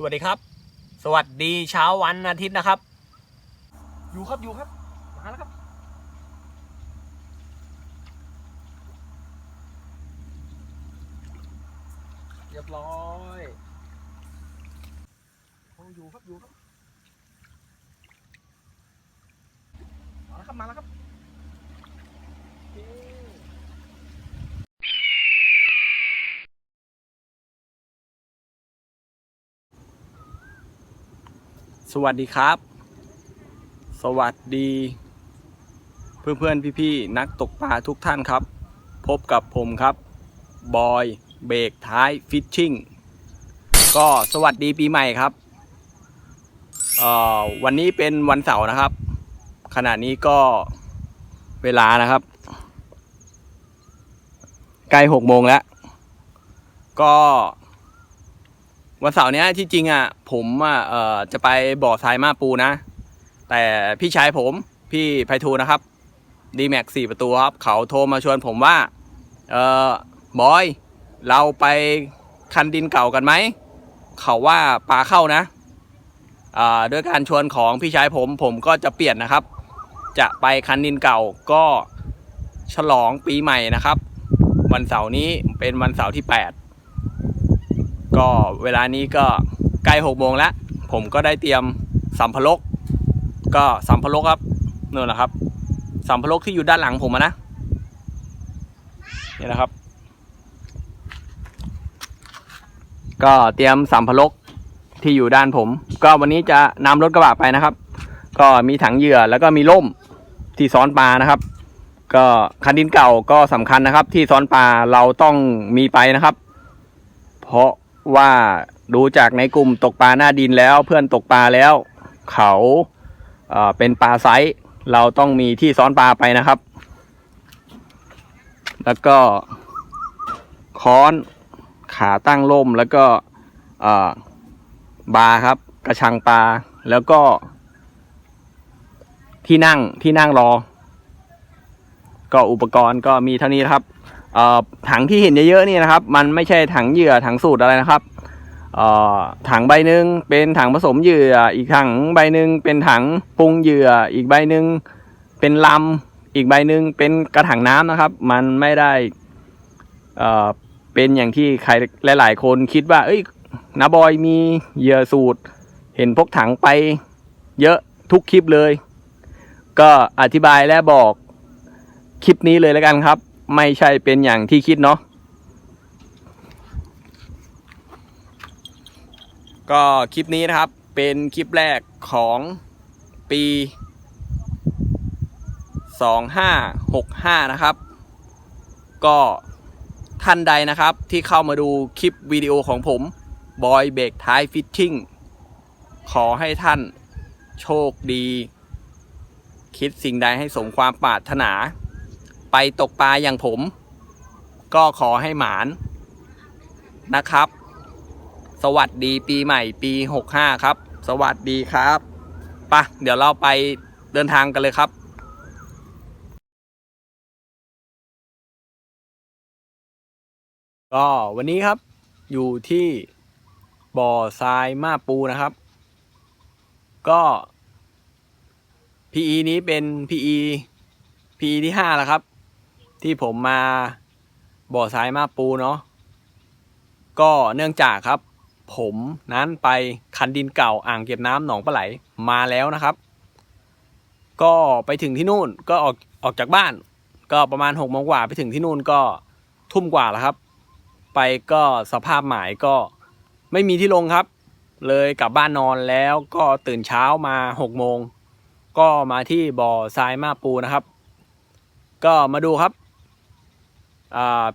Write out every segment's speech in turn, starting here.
สวัสดีครับ สวัสดีเช้าวันอาทิตย์นะครับ อยู่ครับอยู่ครับ มาแล้วครับ เรียบร้อยอยู่ครับอยู่ครับ มาแล้วครับมาแล้วครับโอเค สวัสดีครับ สวัสดี เพื่อนเพื่อนๆพี่ๆนักตกปลาทุกท่านครับ พบกับผมครับ บอย เบรกท้ายฟิชชิ่งก็สวัสดีปีใหม่ครับวันนี้เป็นวันเสาร์นะครับ ขณะนี้ก็เวลานะครับ ใกล้หกโมงแล้ว ก็ วันเสาร์เนี้ยที่จริงอะผมอะเอ่อจะไปบ่อทรายมาปูนะ แต่พี่ชายผมพี่ไพฑูรย์นะครับดีแม็กสี่ประตูครับ เขาโทรมาชวนผมว่า เออบอย เราไปคันดินเก่ากันไหม เขาว่าปลาเข้านะอ่าด้วยการชวนของพี่ชายผมผมก็จะเปลี่ยนนะครับ จะไปคันดินเก่าก็ฉลองปีใหม่นะครับ วันเสาร์นี้เป็นวันเสาร์ที่ 8 ก็เวลานี้ก็ใกล้6โมงแล้ว ผมก็ได้เตรียมสัมภารกก็สัมภารกครับนู่นนะครับสัมภารกที่อยู่ด้านหลังผมอะนะนี่นะครับ ก็เตรียมสัมภารกที่อยู่ด้านผม ก็วันนี้จะนำรถกระบะไปนะครับ ก็มีถังเหยื่อแล้วก็มีล่มที่ซ้อนปลานะครับ ก็คันดินเก่าก็สำคัญนะครับ ที่ซ้อนปลาเราต้องมีไปนะครับ เพราะ ว่าดูจากในกลุ่มตกปลาหน้าดินแล้วเพื่อนตกปลาแล้ว เขาเเป็นปลาไซส์เราต้องมีที่ซ้อนปลาไปนะครับ แล้วก็ค้อนขาตั้งล่มแล้วก็บาร์ครับ กระชังปลาแล้วก็ ที่นั่งที่นั่งรอ ก็อุปกรณ์ก็มีเท่านี้ครับ ถังที่เห็นเยอะๆนี่นะครับ มันไม่ใช่ถังเหยื่อถังสูตรอะไรนะครับถังใบหนึ่งเป็นถังผสมเหยื่อ อีกถังใบหนึ่งเป็นถังปรุงเหยื่อ อีกใบหนึ่งเป็นลำอีกใบหนึ่งเป็นกระถางน้ำนะครับ มันไม่ได้เอ่อเป็นอย่างที่ใครหลาย ๆ คนคิดว่า เอ้ยนาบอยมีเหยื่อสูตร เห็นพกถังไปเยอะทุกคลิปเลย ก็อธิบายและบอกคลิปนี้เลยแล้วกันครับ ไม่ใช่เป็นอย่างที่คิดเนาะก็คลิปนี้นะครับเป็นคลิปแรกของปี 2565 นะครับ ก็ท่านใดนะครับที่เข้ามาดูคลิปวิดีโอของผมบอยเบรกท้ายฟิชชิ่งขอให้ท่านโชคดี คิดสิ่งใดให้สมความปรารถนา ไปตกปลาอย่างผม ก็ขอให้หมานนะครับ สวัสดีปีใหม่ปี 65 ครับ สวัสดีครับไปะเดี๋ยวเราไปเดินทางกันเลยครับก็วันนี้ครับอยู่ที่บ่อทรายมาปูนะครับ ก็ PE นี้เป็น PE PE ที่ห้าแล้วครับ ที่ผมมาบ่อทรายมาปูเนาะก็เนื่องจากครับ ผมนั้นไปคันดินเก่าอ่างเก็บน้ำหนองปลาไหลมาแล้วนะครับ ก็ไปถึงที่นู่นก็ออกออกจากบ้าน ก็ประมาณหกโมงกว่าไปถึงที่นู่นก็ทุ่มกว่าแล้วครับ ไปก็สภาพหมายก็ไม่มีที่ลงครับ เลยกลับบ้านนอนแล้วก็ตื่นเช้ามาหกโมงก็มาที่บ่อทรายมาปูนะครับ ก็มาดูครับ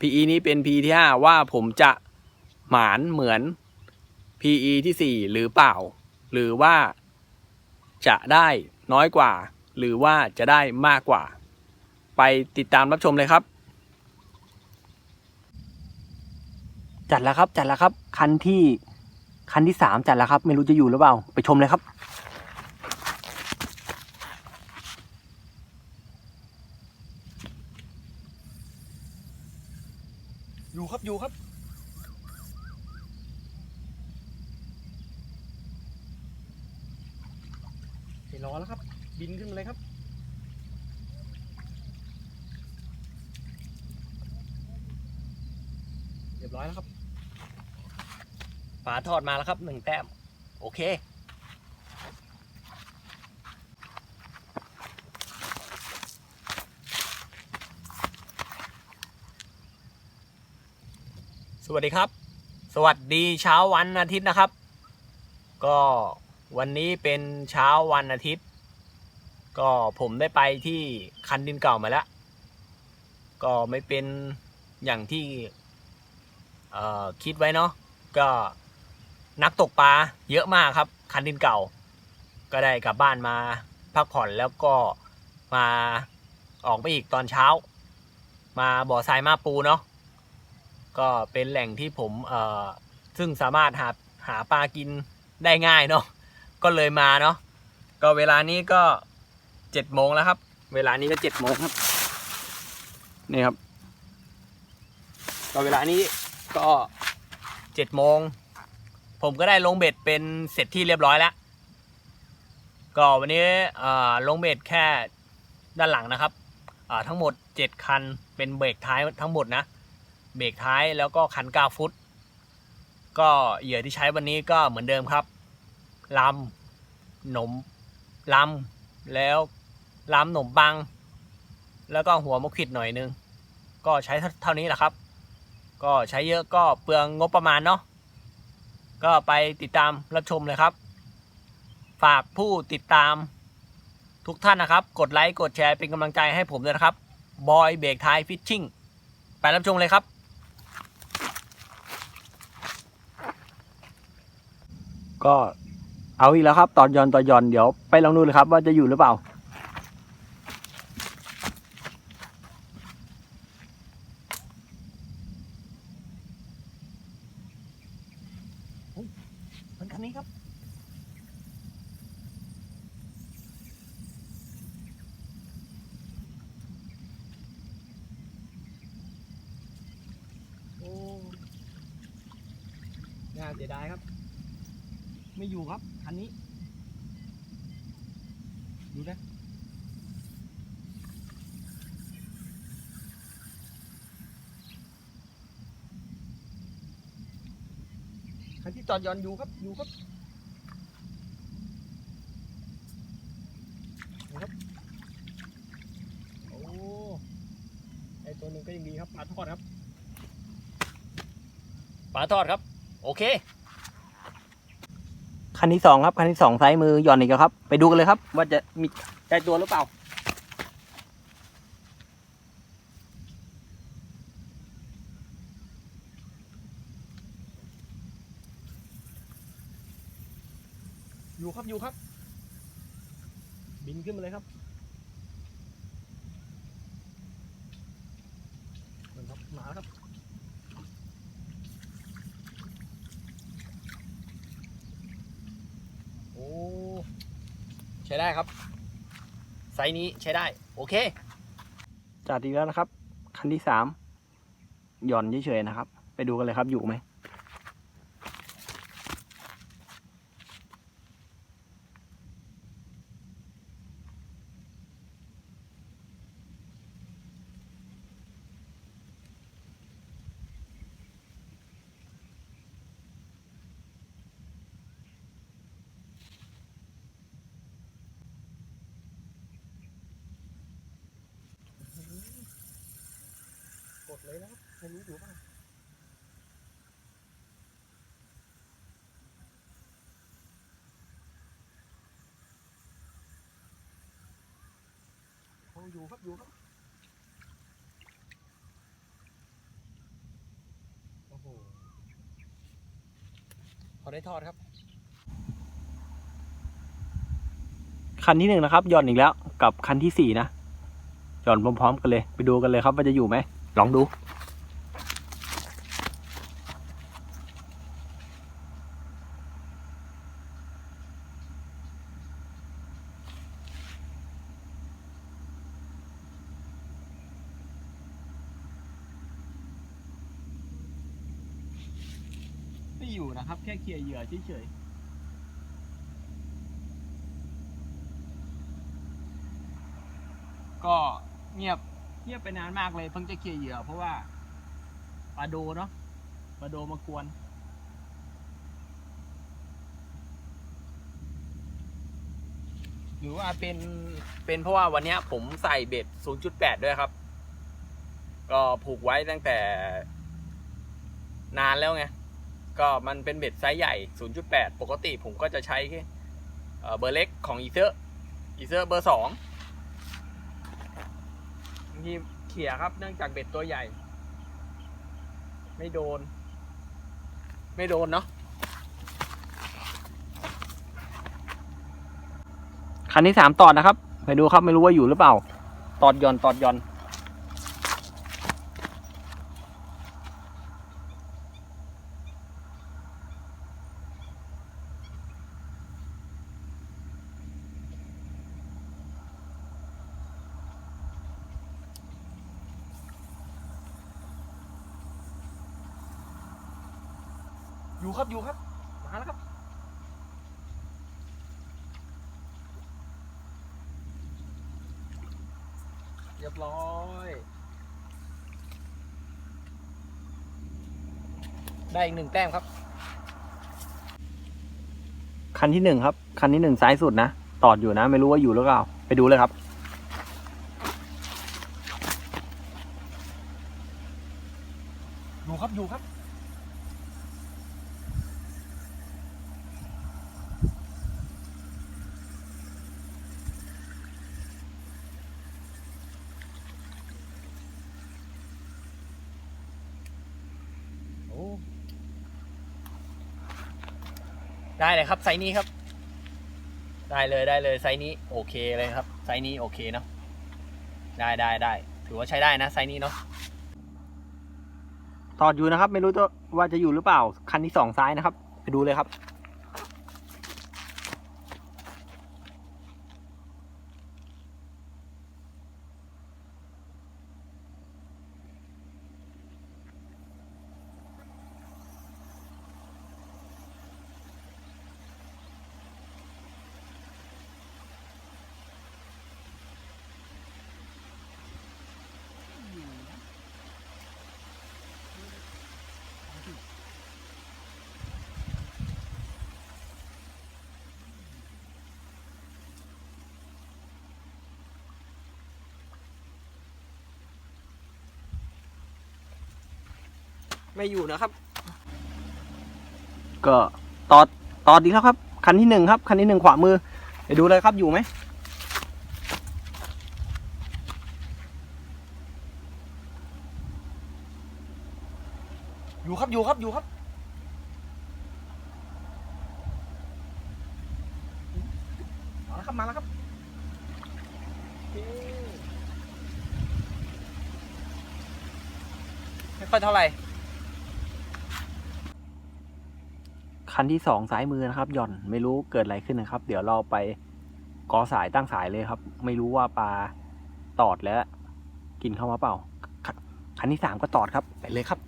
PE นี้เป็น PE ที่ 5 ว่าผมจะหมานเหมือน PE ที่ 4 หรือเปล่า หรือว่าจะได้น้อยกว่า หรือว่าจะได้มากกว่า ไปติดตามรับชมเลยครับ จัดแล้วครับจัดแล้วครับ คันที่คันที่สามจัดแล้วครับ ไม่รู้จะอยู่หรือเปล่า ไปชมเลยครับอยู่ครับอยู่ครับ รอแล้วครับ บินขึ้นมาเลยครับ เร้อยแล้วครับฝาทอดมาแล้วครับหนึ่งแต้ม โอเค สวัสดีครับ สวัสดีเช้าวันอาทิตย์นะครับ ก็วันนี้เป็นเช้าวันอาทิตย์ ก็ผมได้ไปที่คันดินเก่ามาแล้ว ก็ไม่เป็นอย่างที่ คิดไว้เนาะก็นักตกปลาเยอะมากครับ คันดินเก่า ก็ได้กลับบ้านมาพักผ่อนแล้วก็มาออกไปอีกตอนเช้า มาบ่อทรายมาปูเนาะก็เป็นแหล่งที่ผมเอ่อซึ่งสามารถหาหาปลากินได้ง่ายเนาะก็เลยมาเนาะก็เวลานี้ก็เจ็ดโมงแล้วครับ เวลานี้ก็เจ็ดโมงครับ นี่ครับ ก็เวลานี้ ก็เจ็ดโมง ผมก็ได้ลงเบ็ดเป็นเสร็จที่เรียบร้อยแล้ว ก็วันนี้ลงเบ็ดแค่ด้านหลังนะครับทั้งหมด 7 คันเป็นเบรกท้ายทั้งหมดนะ เบรกท้ายแล้วก็คัน 9 ฟุต ก็เหยื่อที่ใช้วันนี้ก็เหมือนเดิมครับลำหนมลำแล้วลำหนมปัง แล้วก็หัวมะขิดหน่อยนึง ก็ใช้เท่านี้แหละครับ ก็ใช้เยอะก็เปลืองงบประมาณเนาะก็ไปติดตามรับชมเลยครับ ฝากผู้ติดตามทุกท่านนะครับ กดไลค์กดแชร์เป็นกำลังใจให้ผมด้วยนะครับบอยเบรกท้ายฟิชชิ่งไปรับชมเลยครับ ก็เอาอีกแล้วครับ ตอนยอนตอนยอนเดี๋ยวไปลองดูเลยครับว่าจะอยู่หรือเปล่า มันคันนี้ครับ โอ้น่า เสียดายครับ ไม่อยู่ครับคันนี้ ดูนะคันที่จอดยอนอยู่ครับอยู่ครับนะครับ โอ้ไอตัวหนึ่งก็ยังดีครับปลาทอดครับปลาทอดครับ โอเค คันที่สองครับคันที่สองซ้ายมือหย่อนอีกแล้วครับ ไปดูกันเลยครับ ว่าจะมีได้ตัวหรือเปล่า อยู่ครับอยู่ครับ บินขึ้นมาเลยครับนั่นครับมาแล้วครับ โอ้ ใช้ได้ครับ ไซส์นี้ใช้ได้ โอเค จัดอีกแล้วนะครับ คันที่สามหย่อนเฉยๆนะครับ ไปดูกันเลยครับอยู่ไหม กดเลยนะครับไม่รู้อยู่เปล่าโอ้อยู่ครับอยู่ครับ โอ้โห พอได้ทอดครับ คันที่หนึ่งนะครับหย่อนอีกแล้ว กับคันที่สี่นะหย่อนพร้อมๆกันเลย ไปดูกันเลยครับว่าจะอยู่ไหมลองดู อยู่นะครับ แค่เคลียร์เหยื่อเฉยๆก็เงียบเงียบไปนานมากเลยเพิ่งจะเคลียร์เหยื่อเพราะว่าปลาโดเนาะปลาโดมากวน หรือว่าเป็นเป็นเพราะว่าวันนี้ผมใส่เบ็ด 0.8 ด้วยครับ ก็ผูกไว้ตั้งแต่นานแล้วไง ก็มันเป็นเบ็ดไซส์ใหญ่ 0.8 ปกติผมก็จะใช้แค่เบอร์เล็กของอีเซอร์อีเซอร์เบอร์สองนี่เขี่ยครับเนื่องจากเบ็ดตัวใหญ่ ไม่โดน ไม่โดนเนาะคันที่สามตอดนะครับ ไปดูครับไม่รู้ว่าอยู่หรือเปล่า ตอดหย่อนตอดหย่อน อยู่ครับอยู่ครับ มาแล้วครับ เรียบร้อย ได้อีกหนึ่งแต้มครับ คันที่หนึ่งครับ คันที่หนึ่งซ้ายสุดนะ ตอดอยู่นะ ไม่รู้ว่าอยู่หรือเปล่า ไปดูเลยครับอยู่ครับอยู่ครับ ได้เลยครับไซส์นี้ครับ ได้เลยได้เลยไซส์นี้โอเคเลยครับไซส์นี้โอเคเนาะได้ได้ได้ถือว่าใช้ได้นะไซส์นี้เนาะตอดอยู่นะครับ ไม่รู้ว่าจะอยู่หรือเปล่าคันที่สองซ้ายนะครับ ไปดูเลยครับ ไม่อยู่นะครับ ก็ตอดตอดดีแล้วครับ คันที่หนึ่งครับ คันที่หนึ่งขวามือไปดูเลยครับอยู่ไหมอยู่ครับอยู่ครับอยู่ครับมาแล้วครับมาแล้วครับโอเคไม่ค่อยเท่าไหร่ คันที่สองซ้ายมือนะครับหย่อนไม่รู้เกิดอะไรขึ้นนะครับ เดี๋ยวเราไปกอสายตั้งสายเลยครับ ไม่รู้ว่าปลาตอดแล้ว กินเข้ามาเปล่าคคันที่สามก็ตอดครับไปเลยครับ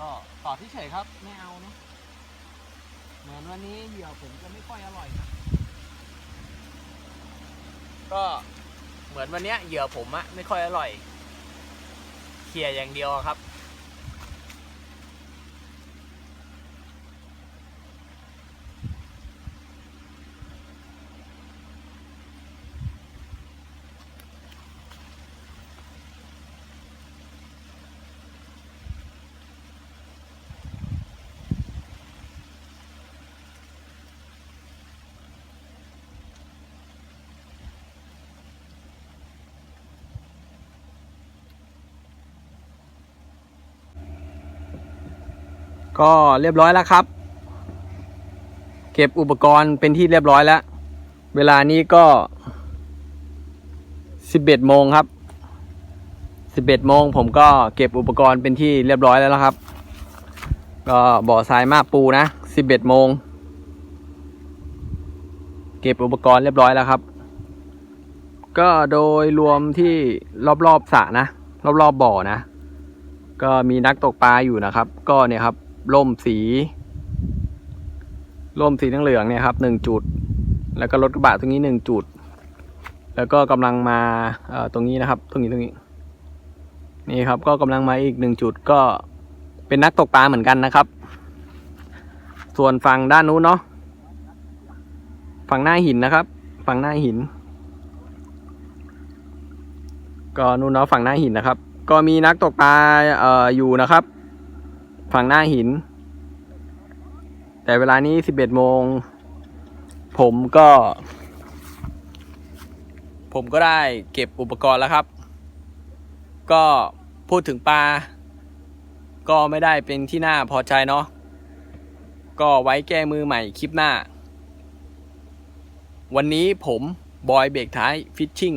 ก็ต่อที่เฉย ครับ ไม่เอาเนะเหมือนวันนี้เหยื่อผมจะไม่ค่อยอร่อยนะก็เหมือนวันเนี้ยเหยื่อผมอะไม่ค่อยอร่อยเคี่ยอย่างเดียวครับ ก็เรียบร้อยแล้วครับ เก็บอุปกรณ์เป็นที่เรียบร้อยแล้ว เวลานี้ก็สิบเอ็ดโมงครับสิบเอ็ดโมงผมก็เก็บอุปกรณ์เป็นที่เรียบร้อยแล้วครับ ก็บ่อทรายมากปูนะสิบเอ็ดโมงเก็บก็บอุปกรณ์เรียบร้อยแล้วครับ ก็โดยรวมที่รอบๆสระนะ รอบๆบ่อนะ ก็มีนักตกปลาอยู่นะครับ ก็เนี่ยครับ ร่มสีร่มสีเหลืองเนี่ยครับหนึ่งจุด แล้วก็รถกระบะตรงนี้หนึ่งจุด แล้วก็กำลังมาเอ่อตรงนี้นะครับ ตรงนี้ตรงนี้ นี่ครับ ก็กำลังมาอีกหนึ่งจุดก็เป็นนักตกปลาเหมือนกันนะครับ ส่วนฝั่งด้านนู้นเนาะฝั่งหน้าหินนะครับ ฝั่งหน้าหิน ก็นู่นเนาะฝั่งหน้าหินนะครับ ก็มีนักตกปลาเอ่ออยู่นะครับ ฝั่งหน้าหิน แต่เวลานี้สิบเอ็ดโมง ผมก็ ผมก็ได้เก็บอุปกรณ์แล้วครับ ก็พูดถึงปลา ก็ไม่ได้เป็นที่น่าพอใจเนาะก็ไว้แก้มือใหม่คลิปหน้า วันนี้ผมบอยเบรกท้ายฟิชชิ่ง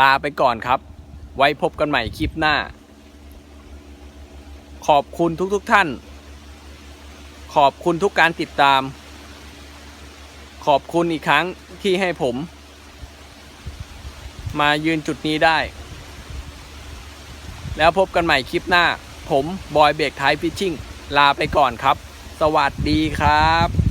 ลาไปก่อนครับ ไว้พบกันใหม่คลิปหน้า ขอบคุณทุกๆทท่าน ขอบคุณทุกการติดตาม ขอบคุณอีกครั้งที่ให้ผม มายืนจุดนี้ได้ แล้วพบกันใหม่คลิปหน้า ผมบอยเบรกท้ายฟิชชิ่งลาไปก่อนครับ สวัสดีครับ